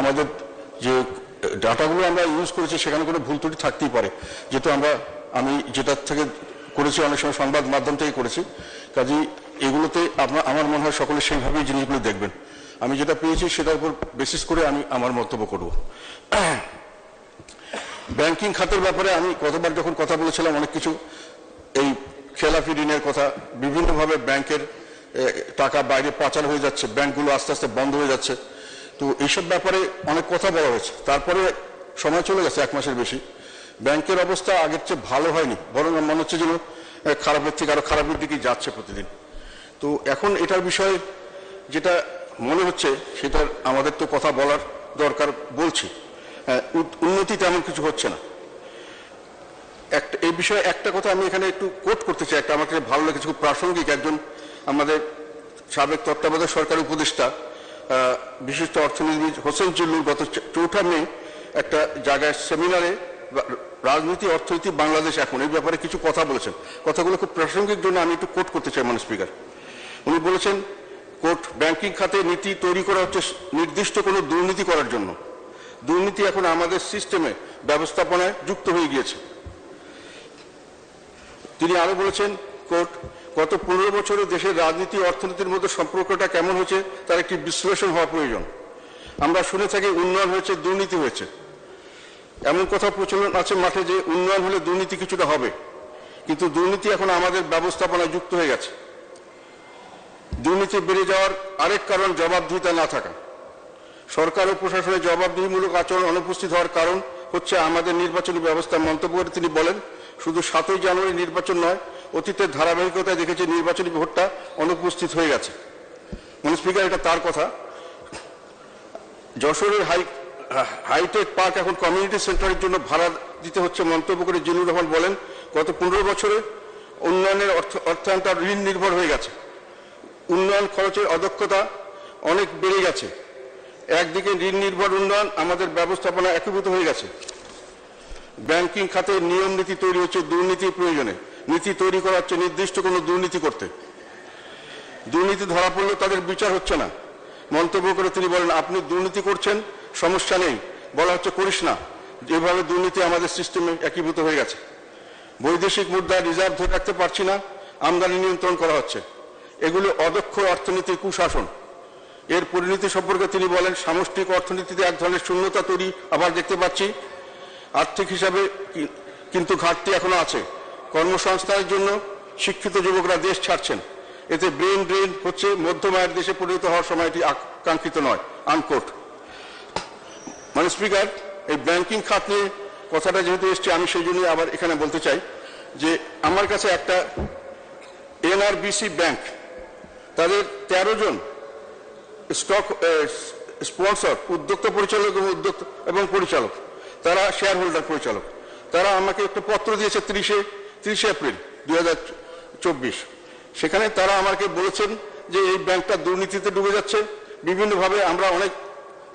আমাদের যে ডাটাগুলো আমরা ইউজ করেছি, সেখানে কোনো ভুল ত্রুটি থাকতেই পারে। যেহেতু আমরা, আমি যেটার থেকে করেছি, অনেক সময় সংবাদ মাধ্যম থেকে করেছি। কাজেই এগুলোতে আপনার, আমার মনে হয় সকলে সেইভাবেই জিনিসগুলো দেখবেন। আমি যেটা পেয়েছি, সেটার উপর বেসিস করে আমি আমার মন্তব্য করব। ব্যাংকিং খাতের ব্যাপারে আমি কতবার যখন কথা বলেছিলাম, অনেক কিছু, এই খেলাফি ঋণের কথা, বিভিন্নভাবে ব্যাংকের টাকা বাইরে পাচার হয়ে যাচ্ছে ব্যাংকগুলো আস্তে আস্তে বন্ধ হয়ে যাচ্ছে। তো এইসব ব্যাপারে অনেক কথা বলা হয়েছে। তারপরে সময় চলে গেছে, এক মাসের বেশি। ব্যাংকের অবস্থা আগের চেয়ে ভালো হয়নি, বরং মনে হচ্ছে যেন খারাপের থেকে আরও খারাপের দিকে যাচ্ছে প্রতিদিন। তো এখন এটার বিষয়ে যেটা মনে হচ্ছে, সেটার আমাদের তো কথা বলার দরকার বলছি। উন্নতি তেমন কিছু হচ্ছে না। একটা, এই বিষয়ে একটা কথা আমি এখানে একটু কোট করতে চাই। একটা আমাকে ভালো লেগেছে, খুব প্রাসঙ্গিক একজন আমাদের সাবেক তত্ত্বাবধায়ক সরকার উপদেষ্টা বিশিষ্ট অর্থনীতিবিদ হোসেন জিল্লুর গত চৌঠা মে একটা জায়গায় সেমিনারে রাজনীতি, অর্থনীতি, বাংলাদেশ এখন এই ব্যাপারে কিছু কথা বলেছেন। কথাগুলো খুব প্রাসঙ্গিক জন্য আমি একটু কোট করতে চাই মানে স্পিকার উনি বলেছেন কোর্ট ব্যাংকিং খাতে নীতি তৈরি করা হচ্ছে নির্দিষ্ট কোনো দুর্নীতি করার জন্য। দুর্নীতি এখন আমাদের সিস্টেমে ব্যবস্থাপনায় যুক্ত হয়ে গিয়েছে। তিনি আরও বলেছেন কোর্ট গত পনেরো বছরে দেশের রাজনীতি, অর্থনীতির মধ্যে সম্পর্কটা কেমন হয়েছে তার একটি বিশ্লেষণ হওয়া প্রয়োজন। আমরা শুনে থাকি উন্নয়ন হয়েছে, দুর্নীতি হয়েছে। এমন কথা প্রচলন আছে মাঠে যে উন্নয়ন হলে দুর্নীতি কিছুটা হবে। কিন্তু দুর্নীতি এখন আমাদের ব্যবস্থাপনায় যুক্ত হয়ে গেছে। দুর্নীতি বেড়ে যাওয়ার আরেক কারণ জবাবদিহিতা না থাকা। সরকার ও প্রশাসনের জবাবদিহিমূলক আচরণ অনুপস্থিত হওয়ার কারণ হচ্ছে আমাদের নির্বাচনী ব্যবস্থা মন্তব্য করে তিনি বলেন, শুধু সাতই জানুয়ারি নির্বাচন নয় অতীতের ধারাবাহিকতায় দেখেছি নির্বাচনী ভোটটা অনুপস্থিত হয়ে গেছে। মানে স্পিকার, এটা তার কথা। যশোরের হাই, হাইটেক পার্ক এখন কমিউনিটি সেন্টারের জন্য ভাড়া দিতে হচ্ছে মন্তব্য করে জিনুর রহমান বলেন, গত পনেরো বছরে উন্নয়নের অর্থ, অর্থায়নটা ঋণ নির্ভর হয়ে গেছে। উন্নয়ন খরচের অদক্ষতা অনেক বেড়ে গেছে। একদিকে ঋণ নির্ভর উন্নয়ন, আমাদের ব্যবস্থাপনা একীভূত হয়ে গেছে। ব্যাংকিং খাতে নিয়ম নীতি তৈরি হচ্ছে, দুর্নীতির প্রয়োজনে। নীতি তৈরি করা হচ্ছে নির্দিষ্ট কোনো দুর্নীতি করতে। দুর্নীতি ধরা পড়লে তাদের বিচার হচ্ছে না। মন্তব্য করে তিনি বলেন, আপনি দুর্নীতি করছেন, সমস্যা নেই। বলা হচ্ছে করিস না। যেভাবে দুর্নীতি আমাদের সিস্টেমে একীভূত হয়ে গেছে। বৈদেশিক মুদ্রা রিজার্ভ ধরে রাখতে পারছি না, আমদানি নিয়ন্ত্রণ করা হচ্ছে। এগুলো অদক্ষ অর্থনীতির কুশাসন। এর পরিণতি সম্পর্কে তিনি বলেন, সামষ্টিক অর্থনীতিতে এক ধরনের শূন্যতা তৈরি আবার দেখতে পাচ্ছি। আর্থিক হিসাবে কিন্তু ঘাটতি এখনও আছে। কর্মসংস্থানের জন্য শিক্ষিত যুবকরা দেশ ছাড়ছেন। এতে ব্রেন ড্রেন হচ্ছে মধ্যম আয়ের দেশে পরিণত হওয়ার সময়টি আকাঙ্ক্ষিত নয়, আনকোট। মানে স্পিকার, এই ব্যাংকিং খাত নিয়ে কথাটা যেহেতু এসছে, আমি সেই জন্যই আবার এখানে বলতে চাই যে আমার কাছে একটা এনআরবিসি ব্যাংক, তাদের তেরো জন স্টক স্পন্সর, উদ্যোক্তা পরিচালক এবং উদ্যোক্তা এবং পরিচালক, তারা শেয়ার হোল্ডার পরিচালক। তারা আমাকে একটা পত্র দিয়েছে তিরিশে তিরিশে এপ্রিল, দুই হাজার চব্বিশ। সেখানে তারা আমাকে বলেছেন যে এই ব্যাংকটা দুর্নীতিতে ডুবে যাচ্ছে। বিভিন্নভাবে আমরা অনেক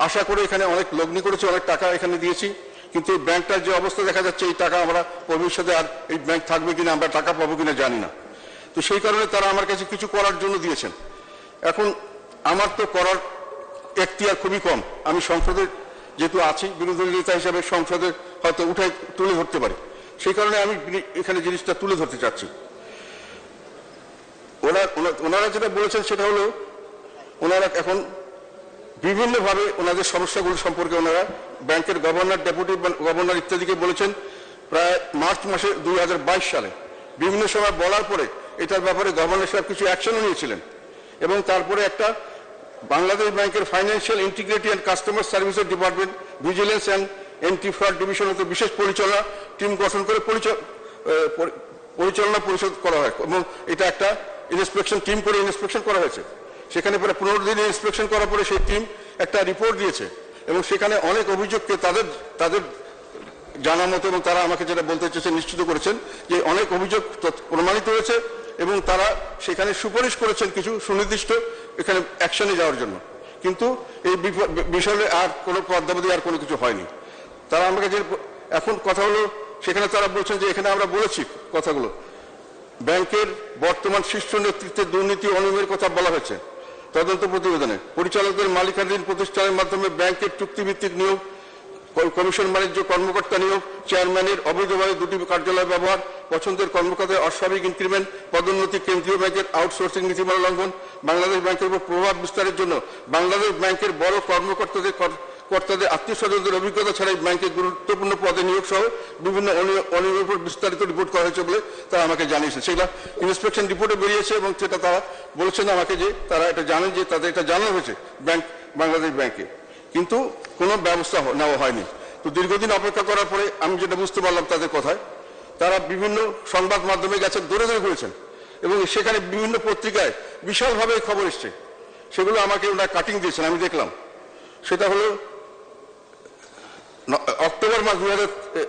আশা করে এখানে অনেক লগ্নি করেছি, অনেক টাকা এখানে দিয়েছি। কিন্তু এই ব্যাংকটার যে অবস্থা দেখা যাচ্ছে, এই টাকা আমরা ভবিষ্যতে আর এই ব্যাংক থাকবে কিনা, আমরা টাকা পাবো কিনা জানি না। তো সেই কারণে তারা আমার কাছে কিছু করার জন্য দিয়েছেন। এখন আমার তো করার এখতিয়ার খুবই কম। আমি সংসদের যেহেতু আছি, বিরোধী নেতা হিসাবে সংসদে হয়তো উঠে তুলে ধরতে পারি। সেই কারণে আমি এখানে জিনিসটা তুলে ধরতে চাচ্ছি। ওনার, ওনারা যেটা বলেছেন সেটা হলো, ওনারা এখন বিভিন্নভাবে ওনাদের সমস্যাগুলো সম্পর্কে ওনারা ব্যাংকের গভর্নর, ডেপুটি গভর্নর ইত্যাদিকে বলেছেন প্রায় মার্চ মাসে দুই হাজার বাইশ সালে। বিভিন্ন সময় বলার পরে এটার ব্যাপারে গভর্নর সাহেব কিছু অ্যাকশনও নিয়েছিলেন। এবং তারপরে একটা বাংলাদেশ ব্যাংকের financial integrity and customer services department, vigilance and anti fraud division হতে বিশেষ পরিচালনা টিম গঠন করে পরিচ- পরিচালনা পরিষদ করা হয়। এবং এটা একটা ইন্সপেকশন টিম করে ইন্সপেকশন করা হয়েছে। সেখানে পরে পনেরো দিন ইন্সপেকশন করার পরে সেই টিম একটা রিপোর্ট দিয়েছে। এবং সেখানে অনেক অভিযোগকে তাদের তাদের জানা মতো এবং তারা আমাকে যেটা বলতে চেয়েছে নিশ্চিত করেছেন যে অনেক অভিযোগ প্রমাণিত হয়েছে এবং তারা সেখানে সুপারিশ করেছেন কিছু সুনির্দিষ্ট এখানে অ্যাকশনে যাওয়ার জন্য। কিন্তু এই বিষয়ে আর কোনো পদ্মাবধি আর কোনো কিছু হয়নি। তারা আমাকে যে এখন কথা হলো, সেখানে তারা বলছেন যে এখানে আমরা বলেছি কথাগুলো। ব্যাংকের বর্তমান শীর্ষ নেতৃত্বের দুর্নীতি অনিয়মের কথা বলা হয়েছে। তদন্ত প্রতিবেদনে পরিচালকদের মালিকানাধীন প্রতিষ্ঠানের মাধ্যমে ব্যাংকের চুক্তিভিত্তিক নিয়োগ কমিশন বাণিজ্য কর্মকর্তা নিয়োগ, চেয়ারম্যানের অবৈধভাবে দুটি কার্যালয় ব্যবহার, পছন্দের কর্মকর্তার অস্বাভাবিক ইনক্রিমেন্ট, পদোন্নতি কেন্দ্রীয় ব্যাংকের আউটসোর্সিং নীতিমালা লঙ্ঘন, বাংলাদেশ ব্যাংকের উপর প্রভাব বিস্তারের জন্য বাংলাদেশ ব্যাংকের বড় কর্মকর্তাদের কর- কর্তাদের আত্মীয় স্বজনদের অভিজ্ঞতা ছাড়াই ব্যাংকের গুরুত্বপূর্ণ পদে নিয়োগ সহ বিভিন্ন উপর বিস্তারিত রিপোর্ট করা হয়েছে বলে তারা আমাকে জানিয়েছে। সেগুলা ইন্সপেকশন রিপোর্টে বেরিয়েছে এবং সেটা তারা বলেছেন আমাকে যে তারা এটা জানেন যে তাদের এটা জানানো হয়েছে ব্যাংক, বাংলাদেশ ব্যাংকে। কিন্তু কোনো ব্যবস্থা নেওয়া হয়নি। তো দীর্ঘদিন অপেক্ষা করার পরে আমি যেটা বুঝতে পারলাম তাদের কথায়, তারা বিভিন্ন সংবাদ মাধ্যমে গেছেন দৌড়ে দৌড়ে ঘুরেছেন এবং সেখানে বিভিন্ন পত্রিকায় বিশালভাবে খবর এসছে। সেগুলো আমাকে ওনারা কাটিং দিয়েছেন, আমি দেখলাম। সেটা হলো অক্টোবর মাস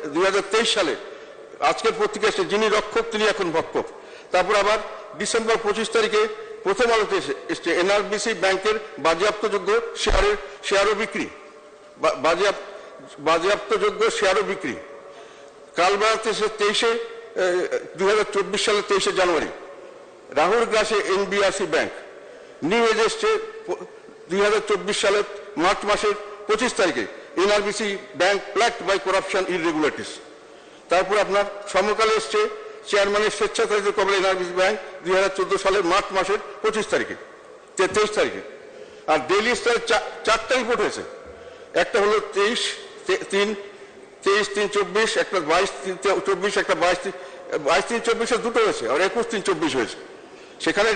দুই হাজার তেইশ সালে, আজকের পত্রিকা এসছে, যিনি রক্ষক, তিনি এখন ভক্ষক তারপর আবার ডিসেম্বর পঁচিশ তারিখে প্রথম আলোতে এসে- এসছে, এনআরবিসি ব্যাংকের বাজেয়াপ্তযোগ্য শেয়ারের, শেয়ারও বিক্রি। বা- বাজেয়াপ বাজেয়াপ্তযোগ্য শেয়ারও বিক্রি। কাল বেড়াতে এসে তেইশে দুই হাজার চব্বিশ সালের তেইশে জানুয়ারি। রাহুল গ্রাসে এনবিআরসি ব্যাংক। নিউ এজ এসছে দুই হাজার চব্বিশ সালের মার্চ মাসের পঁচিশ তারিখে। NRBC bank plagued by corruption irregularities. তারপর আপনার সমকালে এসছে চেয়ারম্যানের স্বেচ্ছাচারিত কবলে এনআরবিসি ব্যাংক দুই হাজার চোদ্দ সালের মার্চ মাসের পঁচিশ তারিখে তেইশ তারিখে। আর ডেইলি স্টার চারটা রিপোর্ট হয়েছে। একটা হলো তেইশ তিন তেইশ, তিন, চব্বিশ, একটা বাইশ, তিন চব্বিশ, একটা বাইশ বাইশ, তিন, চব্বিশে দুটো হয়েছে, আর একুশ, তিন, চব্বিশ হয়েছে। সেখানে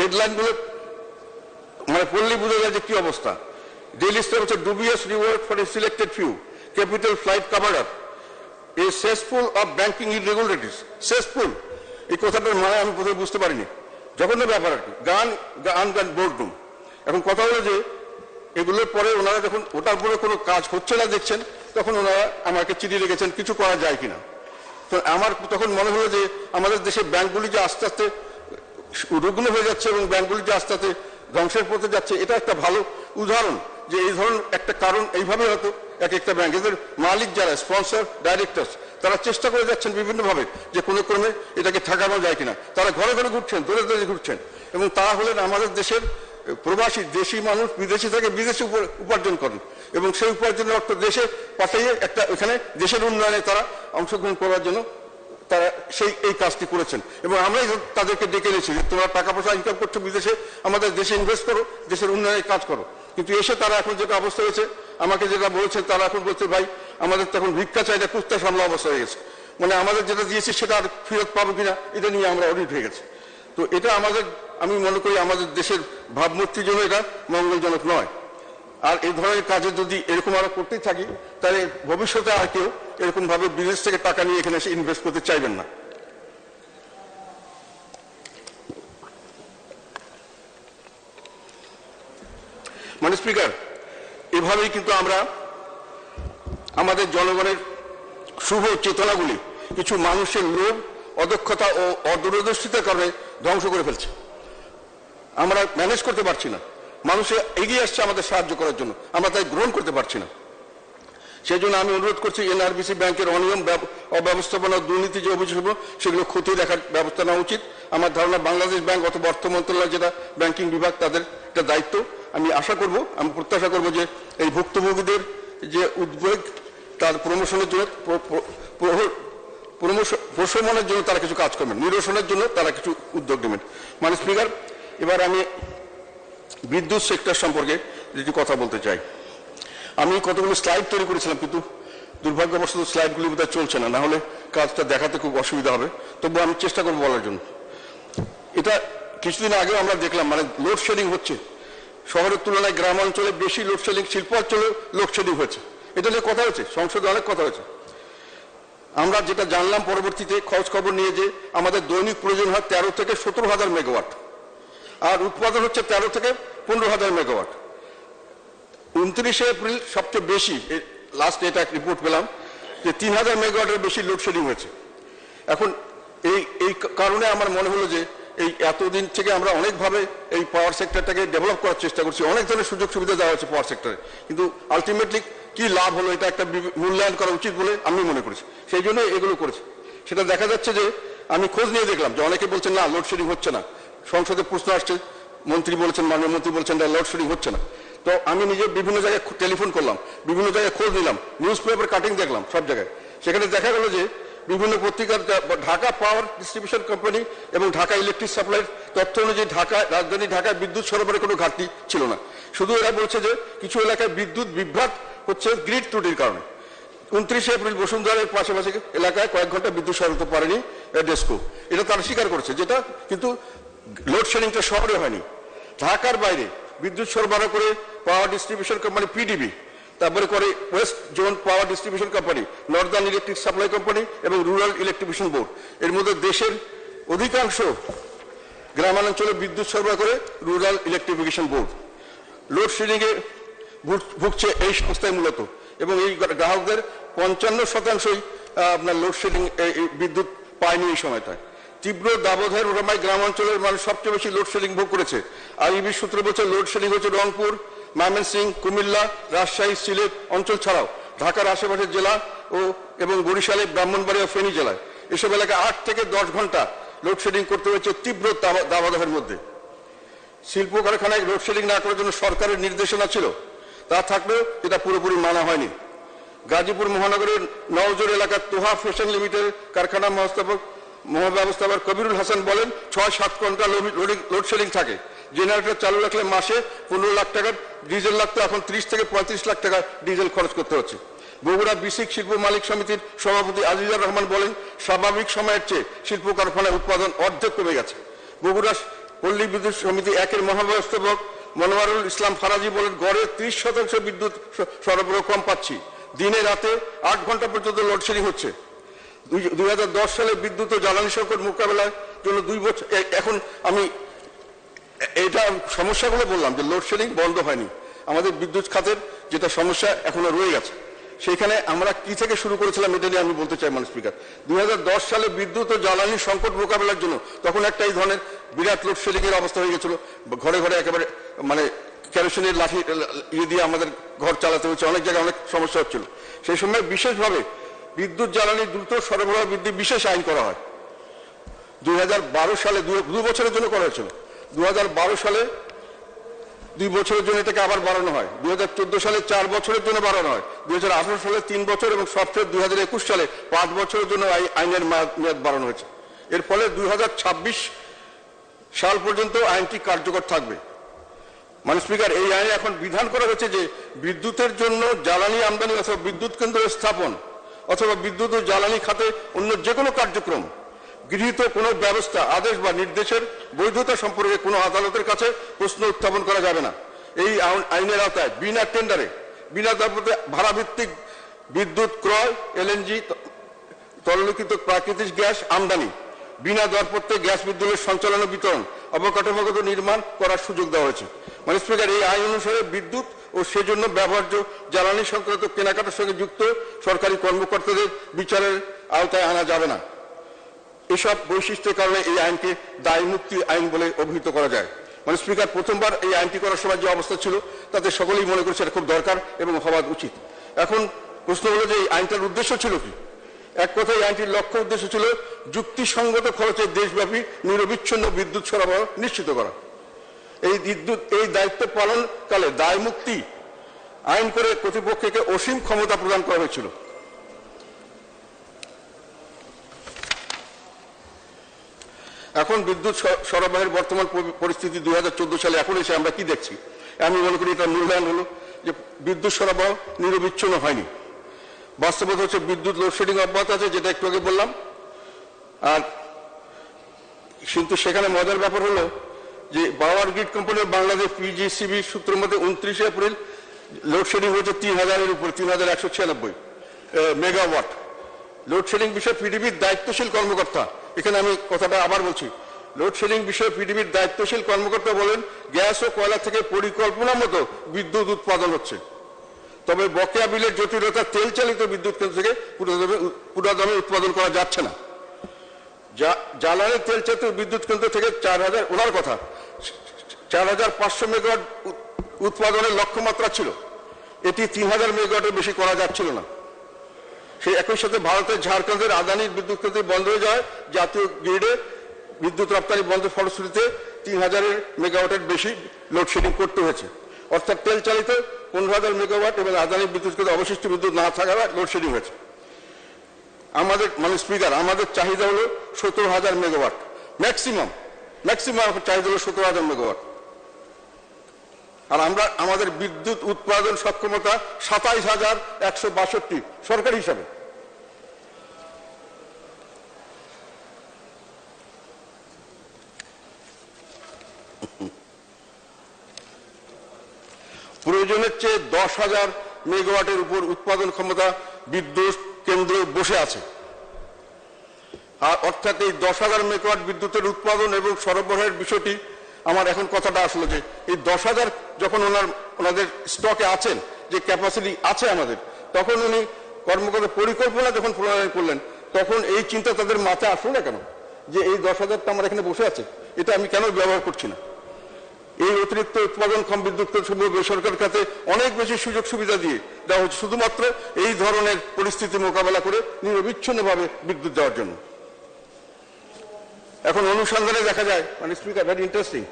হেডলাইনগুলো মানে পড়লেই বোঝা যায় যে কি অবস্থা। ডেইলি স্টার হচ্ছে dubious reward for a selected few, capital flight coverer. A cesspool of banking irregularities cesspool এই কথাটার মানে আমি প্রথমে বুঝতে পারিনি। জঘন্য ব্যাপার আর কি। গান গান গান বোর্ডরুম এখন কথা হলো যে এগুলোর পরে ওনারা যখন, ওটার উপরে কোনো কাজ হচ্ছে না দেখছেন, তখন ওনারা আমাকে চিঠি রেখেছেন কিছু করা যায় কিনা? তো আমার তখন মনে হলো যে, আমাদের দেশের ব্যাংকগুলি যে আস্তে আস্তে রুগ্ন হয়ে যাচ্ছে এবং ব্যাংকগুলি যে আস্তে আস্তে ধ্বংসের পথে যাচ্ছে, এটা একটা ভালো উদাহরণ যে এই ধরনের একটা কারণ এইভাবে হয়তো এক একটা ব্যাংক এদের মালিক যারা স্পন্সর ডাইরেক্টর তারা চেষ্টা করে যাচ্ছেন বিভিন্নভাবে যে কোনো ক্রমে এটাকে ঠেকানো যায় কিনা। তারা ঘরে ঘরে ঘুরছেন, দূরে দূরে ঘুরছেন এবং তারা হলেন আমাদের দেশের প্রবাসী, দেশি মানুষ বিদেশি থেকে বিদেশে উপ- উপার্জন করেন এবং সেই উপার্জনের অর্থ দেশে পাঠিয়ে একটা, এখানে দেশের উন্নয়নে তারা অংশগ্রহণ করার জন্য তারা সেই, এই কাজটি করেছেন। এবং আমরাই তাদেরকে ডেকে এনেছি যে তোমরা টাকা পয়সা ইনকাম করছ বিদেশে, আমাদের দেশে ইনভেস্ট করো, দেশের উন্নয়নে কাজ করো। কিন্তু এসে তারা এখন যেটা অবস্থা হয়েছে, আমাকে যেটা বলছেন, তারা এখন বলছে, ভাই, আমাদের তো এখন ভিক্ষা চাইটা কুস্তা সামলা অবস্থা হয়ে গেছে। মানে আমাদের যেটা দিয়েছি, সেটা আর ফেরত পাবো কিনা, এটা নিয়ে আমরা অডিট হয়ে গেছে। তো এটা আমাদের, আমি মনে করি আমাদের দেশের ভাবমূর্তির জন্য এটা মঙ্গলজনক নয়। আর এই ধরনের কাজে যদি এরকম আমরা করতেই থাকি, তাহলে ভবিষ্যতে আর কেউ এরকম ভাবে বিদেশ থেকে টাকা নিয়ে এখানে এসে ইনভেস্ট করতে চাইবেন না। মানে স্পিকার এভাবেই কিন্তু আমরা আমাদের জনগণের শুভ চেতনাগুলি, কিছু মানুষের লোভ, অদক্ষতা ও অদূরদর্শিতার কারণে ধ্বংস করে ফেলছে। আমরা ম্যানেজ করতে পারছি না। মানুষ এগিয়ে আসছে আমাদের সাহায্য করার জন্য। আমরা তাই গ্রহণ করতে পারছি না। সেই জন্য আমি অনুরোধ করছি এনআরবিসি ব্যাংকের অনিয়ম ব্যব- অব্যবস্থাপনা দুর্নীতি যে অভিযোগ সেগুলো ক্ষতি দেখার ব্যবস্থা নেওয়া উচিত। আমার ধারণা বাংলাদেশ ব্যাংক অথবা অর্থ মন্ত্রণালয় যেটা ব্যাংকিং বিভাগ, তাদের একটা দায়িত্ব। আমি আশা করব, আমি প্রত্যাশা করব যে এই ভুক্তভোগীদের যে উদ্বেগ, তার প্রমোশনের জন্য প্রশমনের জন্য তারা কিছু কাজ করবেন, নিরসনের জন্য তারা কিছু উদ্যোগ নেবেন। মানে স্পিকার, এবার আমি বিদ্যুৎ সেক্টর সম্পর্কে যদি কথা বলতে চাই। আমি কতগুলো স্লাইড তৈরি করেছিলাম, কিন্তু দুর্ভাগ্যবশত স্লাইডগুলি বোধহয় চলছে না। না হলে কাজটা দেখাতে খুব অসুবিধা হবে। তবু আমি চেষ্টা করব বলার জন্য। এটা কিছুদিন আগেও আমরা দেখলাম মানে লোডশেডিং হচ্ছে। শহরের তুলনায় গ্রাম অঞ্চলে বেশি লোডশেডিং শিল্প অঞ্চলে লোডশেডিং হয়েছে। এটা নিয়ে কথা হয়েছে, সংসদে অনেক কথা হয়েছে। আমরা যেটা জানলাম পরবর্তীতে খোঁজ খবর নিয়ে যে আমাদের দৈনিক প্রয়োজন হয় তেরো থেকে সতেরো হাজার মেগাওয়াট আর উৎপাদন হচ্ছে তেরো থেকে পনেরো হাজার মেগাওয়াট উনত্রিশে এপ্রিল সবচেয়ে বেশি লাস্ট এটা রিপোর্ট পেলাম, যে তিন হাজার মেগাওয়াটের বেশি লোডশেডিং হয়েছে। এখন এই এই কারণে আমার মনে হলো যে এই এতদিন থেকে আমরা অনেকভাবে এই পাওয়ার সেক্টরটাকে ডেভেলপ করার চেষ্টা করছি। অনেক ধরনের সুযোগ সুবিধা দেওয়া হচ্ছে পাওয়ার সেক্টরে কিন্তু আলটিমেটলি কি লাভ হলো এটা একটা মূল্যায়ন করা উচিত বলে আমি মনে করেছি। সেই জন্য এগুলো করেছি। সেটা দেখা যাচ্ছে যে আমি খোঁজ নিয়ে দেখলাম যে অনেকে বলছেন, না লোডশেডিং হচ্ছে না। সংসদে প্রশ্ন আসছে, মন্ত্রী বলছেন, মাননীয় মন্ত্রী বলছেন লোডশেডিং হচ্ছে না। তো আমি নিজে বিভিন্ন জায়গায় টেলিফোন করলাম, বিভিন্ন জায়গায় খোঁজ নিলাম নিউজ পেপার কাটিং দেখলাম সব জায়গায়। সেখানে দেখা গেল যে বিভিন্ন পত্রিকার ঢাকা পাওয়ার ডিস্ট্রিবিউশন কোম্পানি এবং ঢাকা ইলেকট্রিক সাপ্লাইয়ের তথ্য অনুযায়ী ঢাকা, রাজধানী ঢাকায় বিদ্যুৎ সরবরাহের কোনো ঘাটতি ছিল না। শুধু এরা বলছে যে কিছু এলাকায় বিদ্যুৎ বিভ্রাট হচ্ছে গ্রিড ত্রুটির কারণে। উনত্রিশে এপ্রিল বসুন্ধরার পাশাপাশি এলাকায় কয়েক ঘণ্টা বিদ্যুৎ সরবরাহ পারেনি ডেস্কো এটা তারা স্বীকার করেছে, যেটা কিন্তু লোডশেডিংটা শহরে হয়নি। ঢাকার বাইরে বিদ্যুৎ সরবরাহ করে পাওয়ার ডিস্ট্রিবিউশন কোম্পানি পিডিবি তারপরে করে west zone power distribution company northern electric supply company এবং রুরাল ইলেকট্রিবিউশন বোর্ড এর মধ্যে দেশের অধিকাংশ গ্রামাঞ্চলে বিদ্যুৎ সরবরাহ করে রুরাল ইলেকট্রিফিকেশন বোর্ড লোডশেডিংয়ে ভুগছে এই সংস্থায় মূলত এবং এই গ্রাহকদের পঞ্চান্ন শতাংশই আপনার লোডশেডিং বিদ্যুৎ পায়নি এই সময়টায়। তীব্র দাবধায়ের ওরামায় গ্রামাঞ্চলের মানুষ সবচেয়ে বেশি লোডশেডিং ভোগ করেছে। আর ইবি সূত্র বলছে লোডশেডিং হচ্ছে রংপুর ময়মনসিং কুমিল্লা, রাজশাহী, সিলেট অঞ্চল ছাড়াও ঢাকার আশেপাশের জেলা ও এবং বরিশালে ব্রাহ্মণবাড়িয়া ও ফেনী জেলায়। এসব এলাকায় আট থেকে দশ ঘণ্টা লোডশেডিং করতে হয়েছে তীব্র দাবা- দাবদাহের মধ্যে। শিল্প কারখানায় লোডশেডিং না করার জন্য সরকারের নির্দেশনা ছিল। তা থাকলেও এটা পুরোপুরি মানা হয়নি। গাজীপুর মহানগরের নওজোর এলাকার তোহা ফ্যাশন লিমিটেড কারখানা মহাস্থাপক মহাব্যবস্থাপক কবিরুল হাসান বলেন, ছয় সাত ঘণ্টা লোডিং লোডশেডিং থাকে। জেনারেটর চালু রাখলে মাসে পনেরো লাখ টাকার ডিজেল লাগতো এখন ত্রিশ থেকে পঁয়ত্রিশ লাখ টাকা ডিজেল খরচ করতে হচ্ছে। বগুড়া বিসিক শিল্প মালিক সমিতির সভাপতি আজিজুর রহমান বলেন, স্বাভাবিক সময়ের চেয়ে শিল্প কারখানার উৎপাদন অর্ধেক কমে গেছে। বগুড়া পল্লী বিদ্যুৎ সমিতি একের মহাব্যবস্থাপক মনোয়ারুল ইসলাম ফারাজি বলেন, গড়ে ত্রিশ শতাংশ বিদ্যুৎ সরবরাহ কম পাচ্ছি। দিনে রাতে আট ঘণ্টা পর্যন্ত লোডশেডিং হচ্ছে। দুই হাজার দশ সালে বিদ্যুৎ ও জ্বালানি সংকট মোকাবেলার জন্য দুই বছর এখন আমি এটা সমস্যাগুলো বললাম যে লোডশেডিং বন্ধ হয়নি। আমাদের বিদ্যুৎ খাতের যেটা সমস্যা এখনও রয়ে গেছে। সেইখানে আমরা কি থেকে শুরু করেছিলাম এটা নিয়ে আমি বলতে চাই মানে স্পিকার। দুই হাজার দশ সালে বিদ্যুৎ ও জ্বালানি সংকট মোকাবেলার জন্য তখন একটা এই ধরনের বিরাট লোডশেডিং এর অবস্থা হয়ে গেছিল। ঘরে ঘরে একেবারে মানে কেরোসিনের লাঠি ইয়ে দিয়ে আমাদের ঘর চালাতে হচ্ছে অনেক জায়গায় অনেক সমস্যা হচ্ছিল। সেই সময় বিশেষভাবে বিদ্যুৎ, জ্বালানি দ্রুত সরবরাহ বৃদ্ধি, বিশেষ আইন করা হয়। দুই হাজার বারো সালে দু- দু বছরের জন্য করা হয়েছিল। দু হাজার বারো সালে দুই বছরের জন্য এটাকে আবার বাড়ানো হয়। দুই সালে চার বছরের জন্য বাড়ানো হয়। দুই সালে তিন বছর এবং সফটওয়্যার দুই সালে পাঁচ বছরের জন্য আইনের মেয়াদ বাড়ানো হয়েছে। এর ফলে দুই হাজার ছাব্বিশ সাল পর্যন্ত আইনটি কার্যকর থাকবে। মানে স্পিকার, এই আইনে এখন বিধান করা হয়েছে যে বিদ্যুতের জন্য জ্বালানি আমদানি অথবা বিদ্যুৎ কেন্দ্র স্থাপন অথবা বিদ্যুৎ ও জ্বালানি খাতে অন্য যে কোনো কার্যক্রম, গৃহীত কোনো ব্যবস্থা, আদেশ বা নির্দেশের বৈধতা সম্পর্কে কোনো আদালতের কাছে প্রশ্ন উত্থাপন করা যাবে না। এই আইন- আইনের আওতায় বিনা টেন্ডারে, বিনা দাপটে ভাড়াভিত্তিক বিদ্যুৎ, ক্রয়, এলএনজি তরলীকৃত প্রাকৃতিক গ্যাস আমদানি, বিনা দরপত্রে গ্যাস বিদ্যুতের সঞ্চালন বিতরণ, অবকাঠামোগত নির্মাণ করার সুযোগ দেওয়া হয়েছে। মানে স্পিকার, এই আইন অনুসারে বিদ্যুৎ ও সেজন্য ব্যবহার্য জ্বালানি সংক্রান্ত কেনাকাটার সঙ্গে যুক্ত সরকারি কর্মকর্তাদের বিচারের আওতায় আনা যাবে না। এসব বৈশিষ্ট্যের কারণে এই আইনকে দায় মুক্তি আইন বলে অভিহিত করা যায়। মানে স্পিকার, প্রথমবার এই আইনটি করার সময় যে অবস্থা ছিল, তাতে সকলেই মনে করছে এটা খুব দরকার এবং হওয়া উচিত। এখন প্রশ্ন হলো যে এই আইনটার উদ্দেশ্য ছিল কি? এক কথায় আইনটির লক্ষ্য উদ্দেশ্য ছিল যুক্তিসঙ্গত খরচে দেশব্যাপী নিরবিচ্ছিন্ন বিদ্যুৎ সরবরাহ নিশ্চিত করা। এই বিদ্যুৎ, এই দায়িত্ব পালনকালে দায় মুক্তি আইন করে কর্তৃপক্ষকে অসীম ক্ষমতা প্রদান করা হয়েছিল। এখন বিদ্যুৎ সরবরাহের বর্তমান পরি- পরিস্থিতি দুই হাজার চৌদ্দ সালে এখন এসে আমরা কি দেখছি? আমি মনে করি এটা মূল্যায়ন হলো যে বিদ্যুৎ সরবরাহ নিরবিচ্ছিন্ন হয়নি। বাস্তবতা হচ্ছে বিদ্যুৎ লোডশেডিং অব্যাহত আছে, যেটা একটু আগে বললাম। আর কিন্তু সেখানে মজার ব্যাপার হলো যে power grid company Bangladesh PGCB সূত্র মধ্যে উনত্রিশে এপ্রিল লোডশেডিং হয়েছে তিন হাজারের উপর, তিন হাজার একশো ছিয়ানব্বই মেগাওয়াট। লোডশেডিং বিষয়ে পিডিবির দায়িত্বশীল কর্মকর্তা, এখানে আমি কথাটা আবার বলছি, লোডশেডিং বিষয়ে পিডিবির দায়িত্বশীল কর্মকর্তা বলেন, গ্যাস ও কয়লা থেকে পরিকল্পনা মতো বিদ্যুৎ উৎপাদন হচ্ছে। তবে বকেয়া বিলের জটিলতা তেল চালিত বিদ্যুৎ কেন্দ্র থেকে পুরোদমে উৎপাদন করা যাচ্ছে না। জ্বালানি তেল চালিত বিদ্যুৎ কেন্দ্র থেকে চার হাজার, ওনার কথা চার হাজার পাঁচশো মেগাওয়াট উৎপাদনের লক্ষ্যমাত্রা ছিল। এটি তিন হাজার মেগাওয়াটের বেশি করা যাচ্ছিল না। সেই একই সাথে ভারতের ঝাড়খণ্ডের আদানির বিদ্যুৎ কেন্দ্র বন্ধ হয়ে যায়। জাতীয় গ্রিডে বিদ্যুৎ রপ্তানি বন্ধের ফলশ্রুতিতে তিন হাজারের মেগাওয়াটের বেশি লোডশেডিং করতে হয়েছে। অর্থাৎ তেল চালিত পনেরো হাজার মেগাওয়াট এবং আদানি বিদ্যুৎ কেন্দ্রে অবশিষ্ট বিদ্যুৎ না থাকার লোডশেডিং হয়েছে। আমাদের মানে স্পিকার, আমাদের চাহিদা হলো সতেরো হাজার মেগাওয়াট। ম্যাক্সিমাম ম্যাক্সিমাম চাহিদা হলো সতেরো হাজার মেগাওয়াট। আর আমরা, আমাদের বিদ্যুৎ উৎপাদন সক্ষমতা সাতাইশ হাজার একশো বাষট্টি সরকারি হিসাবে। প্রয়োজনের চেয়ে দশ হাজার মেগাওয়াটের উপর উৎপাদন ক্ষমতা বিদ্যুৎ কেন্দ্র বসে আছে। আর অর্থাৎ এই দশ হাজার মেগাওয়াট বিদ্যুতের উৎপাদন এবং সরবরাহের বিষয়টি আমার এখন কথাটা আসলো যে এই দশ হাজার যখন ওনার, ওনাদের স্টকে আছেন, যে ক্যাপাসিটি আছে আমাদের, তখন উনি কর্মকর্তা পরিকল্পনা যখন প্রণয়ন করলেন, তখন এই চিন্তা তাদের মাথায় আসলো না কেন? যে এই দশ হাজারটা আমার এখানে বসে আছে, এটা আমি কেন ব্যবহার করছি না? এই অতিরিক্ত উৎপাদনক্ষম বিদ্যুৎ কেন্দ্রসমূহ বেসরকার খাতে অনেক বেশি সুযোগ সুবিধা দিয়ে দেওয়া হচ্ছে, শুধুমাত্র এই ধরনের পরিস্থিতি মোকাবেলা করে নিরবিচ্ছিন্নভাবে বিদ্যুৎ দেওয়ার জন্য। এখন অনুসন্ধানে দেখা যায় মানে স্পিকার ভেরি ইন্টারেস্টিং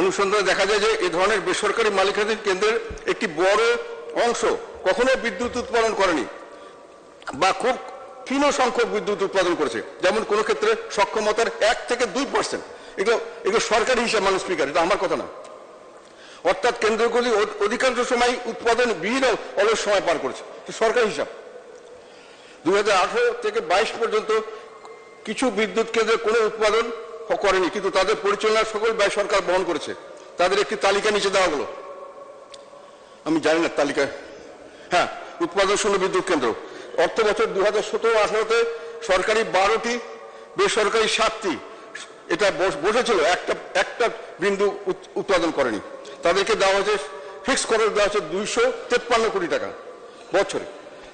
অনুসন্ধানে দেখা যায় যে এই ধরনের বেসরকারি মালিকানাধীন কেন্দ্রের একটি বড় অংশ কখনো বিদ্যুৎ উৎপাদন করেনি বা খুব ক্ষীণ সংখ্যক বিদ্যুৎ উৎপাদন করেছে। যেমন কোনো ক্ষেত্রে সক্ষমতার এক থেকে দুই পার্সেন্ট এগুলো এগুলো সরকারি হিসাব মানুষ স্পিকার এটা আমার কথা না। অর্থাৎ কেন্দ্রগুলি অধিকাংশ সময় উৎপাদন বিহীন অলস সময় পার করেছে। সরকারি হিসাব। দু হাজার আঠেরো থেকে বাইশ পর্যন্ত কিছু বিদ্যুৎ কেন্দ্রে কোনো উৎপাদন করেনি, কিন্তু তাদের পরিচালনার সকল ব্যয় সরকার বহন করেছে। তাদের একটি তালিকা নিচে দেওয়া হলো। আমি জানি না তালিকা। হ্যাঁ উৎপাদন শূন্য বিদ্যুৎ কেন্দ্র। অর্থ বছর দু হাজার সতেরো আঠারোতে সরকারি বারোটি, বেসরকারি সাতটি এটা বস- বসেছিল, একটা একটা বিন্দু উৎ- উৎপাদন করেনি। তাদেরকে দেওয়া হয়েছে ফিক্স করে দেওয়া হচ্ছে দুইশো তেপ্পান্ন কোটি টাকা বছরে।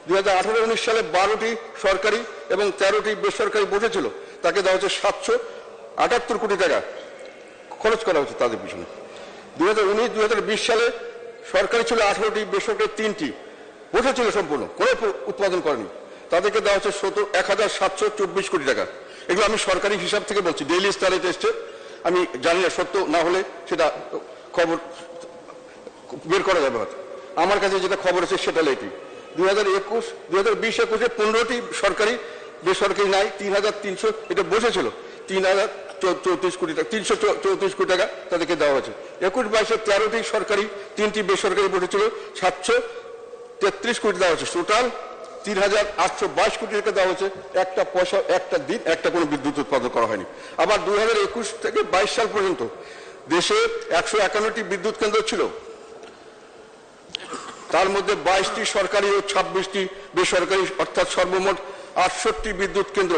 দুই হাজার আঠারো উনিশ সালে বারোটি সরকারি এবং তেরোটি বেসরকারি বসেছিল, তাকে দেওয়া হচ্ছে সাতশো আটাত্তর কোটি টাকা খরচ করা হচ্ছে তাদের পিছনে। দুই হাজার উনিশ, দুই হাজার বিশ সালে সরকারি ছিল আঠারোটি, বেসরকারি তিনটি, বসেছিল সম্পূর্ণ, কোনো উৎপাদন করেনি। তাদেরকে দেওয়া হচ্ছে সত্তর এক হাজার সাতশো চব্বিশ কোটি টাকা। এগুলো আমি সরকারি হিসাব থেকে বলছি। ডেইলি স্টারে এসছে। আমি জানি না, সত্য না হলে সেটা খবর বের করা যাবে হয়তো। আমার কাছে যেটা খবর আছে সেটা লেখি দুই হাজার একুশ, দুই হাজার বিশ একুশে পনেরোটি সরকারি, বেসরকারি নাই, তিন হাজার তিনশো এটা বসেছিল। তিন হাজার চৌত্রিশ কোটি টাকা, তিনশো চৌত্রিশ কোটি টাকা তাদেরকে দেওয়া হয়েছে। একুশ বাইশে তেরোটি সরকারি, তিনটি বেসরকারি বসেছিল, সাতশো তেত্রিশ কোটি দেওয়া হয়েছে। টোটাল তিন হাজার আটশো বাইশ কোটি টাকা দেওয়া হয়েছে। একটা পয়সা, একটা দিন, একটা কোনো বিদ্যুৎ উৎপাদন করা হয়নি। আবার দুই হাজার একুশ থেকে বাইশ সাল পর্যন্ত দেশে একশো একান্নটি বিদ্যুৎ কেন্দ্র ছিল। তার মধ্যে বাইশটি সরকারি ও ছাব্বিশটি বেসরকারি, অর্থাৎ সর্বমোট আটষট্টি বিদ্যুৎ কেন্দ্র।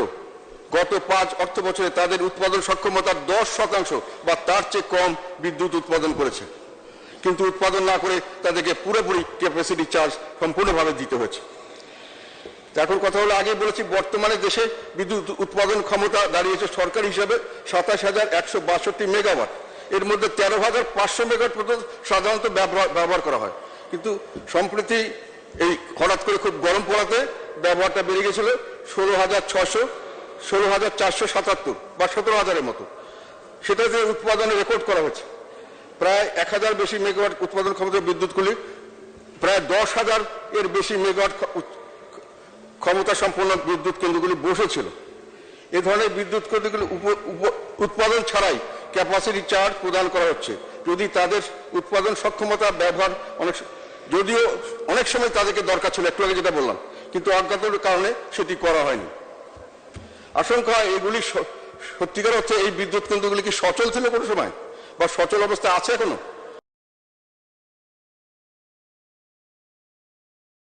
গত পাঁচ অর্থ বছরে তাদের উৎপাদন সক্ষমতার দশ শতাংশ বা তার চেয়ে কম বিদ্যুৎ উৎপাদন করেছে। কিন্তু উৎপাদন না করে তাদেরকে পুরোপুরি ক্যাপাসিটি চার্জ সম্পূর্ণভাবে দিতে হয়েছে। এখন কথা হলো আগে বলেছি, বর্তমানে দেশে বিদ্যুৎ উৎপাদন ক্ষমতা দাঁড়িয়েছে সরকার হিসাবে সাতাশ হাজার একশো বাষট্টি মেগাওয়াট। এর মধ্যে তেরো হাজার পাঁচশো মেগাওয়াট পর্যন্ত সাধারণত ব্যবহার করা হয়। কিন্তু সম্প্রতি এই হঠাৎ করে খুব গরম পড়াতে ব্যবহারটা বেড়ে গেছিল ষোলো হাজার ছশো ষোলো হাজার চারশো সাতাত্তর বা সতেরো হাজারের মতো। সেটা সেটাতে উৎপাদনে রেকর্ড করা হয়েছে প্রায় এক হাজার বেশি মেগাওয়াট উৎপাদন ক্ষমতার বিদ্যুৎগুলি প্রায় দশ হাজার এর বেশি মেগাওয়াট ক্ষমতা সম্পন্ন বিদ্যুৎ কেন্দ্রগুলি বসেছিল এ ধরনের বিদ্যুৎ কেন্দ্রগুলি উৎপাদন ছাড়াই ক্যাপাসিটি চার্জ প্রদান করা হচ্ছে। যদি তাদের উৎপাদন সক্ষমতা ব্যবহার অনেক যদিও অনেক সময় তাদেরকে দরকার ছিল, একটু আগে যেটা বললাম, কিন্তু অজ্ঞাতর কারণে সেটি করা হয়নি। আশঙ্কা এগুলি সত্যিকার অর্থে এই বিদ্যুৎ কেন্দ্রগুলি কি সচল ছিল কোনো সময়? বা সচল অবস্থা আছে এখনও?